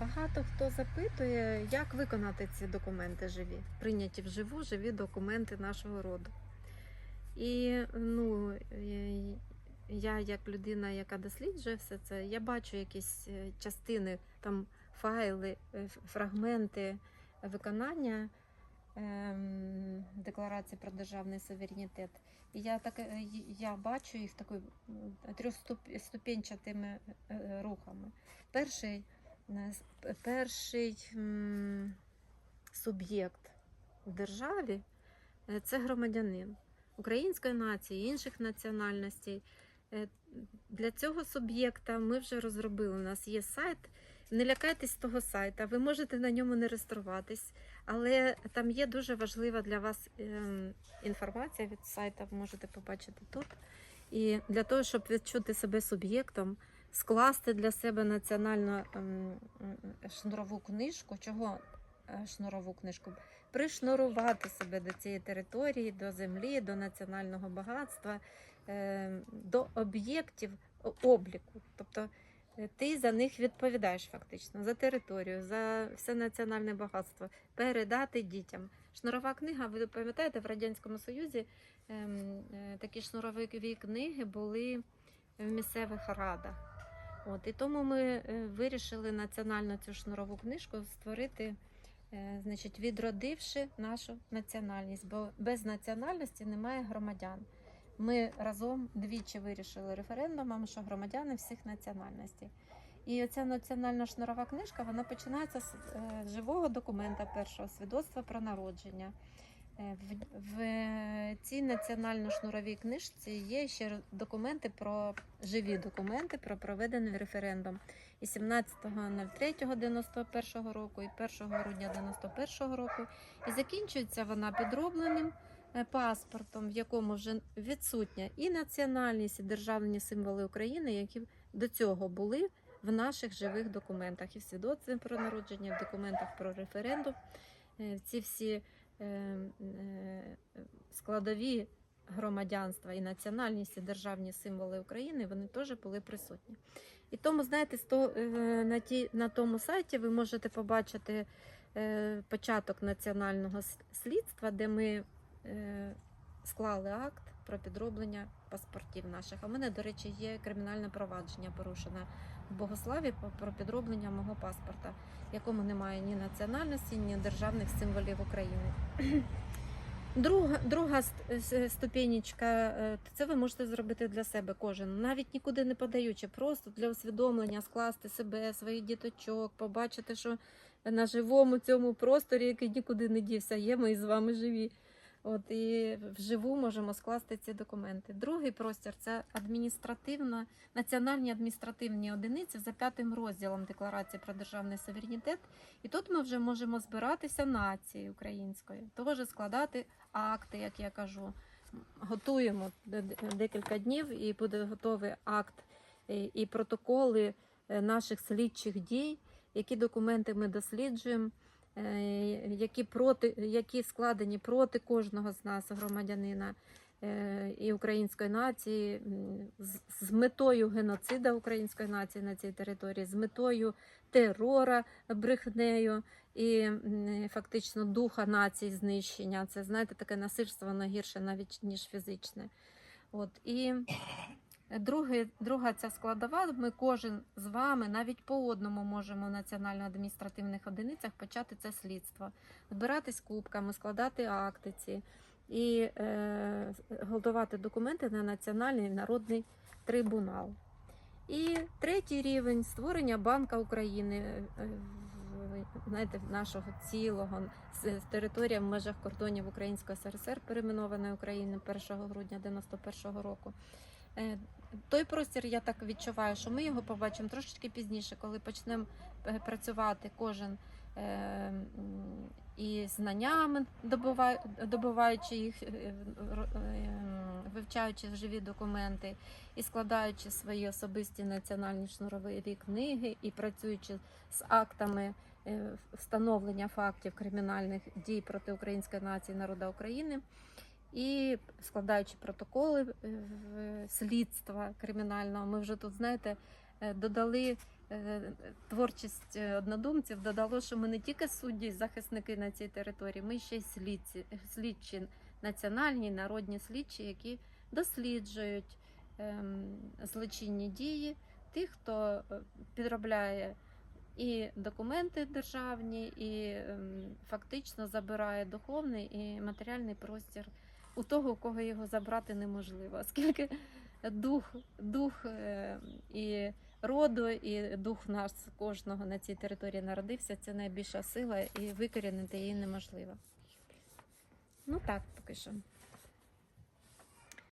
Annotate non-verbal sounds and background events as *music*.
Багато хто запитує, як виконати ці документи живі, прийняті вживу живі документи нашого роду. І ну, я, як людина, яка досліджує все це, я бачу якісь е, частини, там файли, е, фрагменти виконання ем, декларації про державний суверенітет. І я так е, я бачу їх такою трьохступенчатими рухами. Перший, перший суб'єкт в державі е, це громадянин української нації, інших національностей. Е, Для цього суб'єкта ми вже розробили. У нас є сайт. Не лякайтесь того сайта, ви можете на ньому не реєструватись, але там є дуже важлива для вас ем, інформація від сайту, ви можете побачити тут. І для того, щоб відчути себе суб'єктом, скласти для себе національну ем, шнурову книжку, чого е, шнурову книжку? Пришнурувати себе до цієї території, до землі, до національного багатства, е, до об'єктів обліку. Тобто е, ти за них відповідаєш фактично за територію, за все національне багатство, передати дітям. Шнурова книга, ви пам'ятаєте, в Радянському Союзі ем, е, такі шнурові книги були в місцевих радах. От, і тому ми е, вирішили національну цю шнурову книжку створити, е, значить, відродивши нашу національність, бо без національності немає громадян. Ми разом двічі вирішили референдумом, що громадяни всіх національностей. І оця національна шнурова книжка вона починається з е, живого документа першого свідоцтва про народження. Е, В, цій національно-шнуровій книжці є ще документи про живі документи про проведений референдум і 17.03.91 року, і 1 грудня 91 року. І закінчується вона підробленим е, паспортом, в якому вже відсутня і національність, і державні символи України, які до цього були в наших живих документах, і в свідоцтві про народження, в документах про референдум. Е, Ці всі складові громадянства і національність, і державні символи України, вони теж були присутні. І тому, знаєте, е, на, ті, на тому сайті ви можете побачити е, початок національного слідства, де ми е, склали акт про підроблення паспортів наших. А в мене, до речі, є кримінальне провадження порушене в Богославі про підроблення мого паспорта, в якому немає ні національності, ні державних символів України. *clears throat* Друга, друга ст- ступенечка, е, це ви можете зробити для себе кожен, навіть нікуди не подаючи, просто для усвідомлення скласти себе, своїх діточок, побачити, що на живому цьому просторі, який нікуди не дівся, є ми з вами живі. От і вживу можемо скласти ці документи. Другий простір це адміністративна, національні адміністративні одиниці за п'ятим розділом Декларації про державний суверенітет. І тут ми вже можемо збиратися нацією українською, теж складати акти, як я кажу. Готуємо де- де- декілька днів, і буде готовий акт і, і протоколи е, наших слідчих дій, які документи ми досліджуємо, е, які, проти, які складені проти кожного з нас, громадянина е, і української нації, з метою геноцида української нації на цій території, з метою терора брехнею і фактично духа нації знищення. Це знаєте, таке насильство воно гірше навіть ніж фізичне. От і друге, друга ця складова. Ми кожен з вами навіть по одному можемо в національно-адміністративних одиницях почати це слідство, збиратись кубками, складати акти ці і е, готувати документи на національний народний трибунал. І третій рівень створення Банка України е, знаєте, нашого цілого з територія в межах кордонів Української СРСР, перейменованої України 1 грудня 91 року. Е, Той простір я так відчуваю, що ми його побачимо трошечки пізніше, коли почнемо е, працювати кожен е, і знаннями, добуваючи їх, вивчаючи живі документи, і складаючи свої особисті національні шнурові книги, і працюючи з актами встановлення фактів кримінальних дій проти української нації народа України. І складаючи протоколи е, слідства кримінального, ми вже тут, знаєте, е, додали е, творчість однодумців додало, що ми не тільки судді захисники на цій території, ми ще й слідці, слідчі, національні народні слідчі, які досліджують ем, злочинні дії тих, хто підробляє і документи державні, і ем, фактично забирає духовний і матеріальний простір у того, у кого його забрати неможливо, оскільки дух, дух е, і роду, і дух нас кожного на цій території народився, це найбільша сила, і викорінити її неможливо. Ну так, поки що.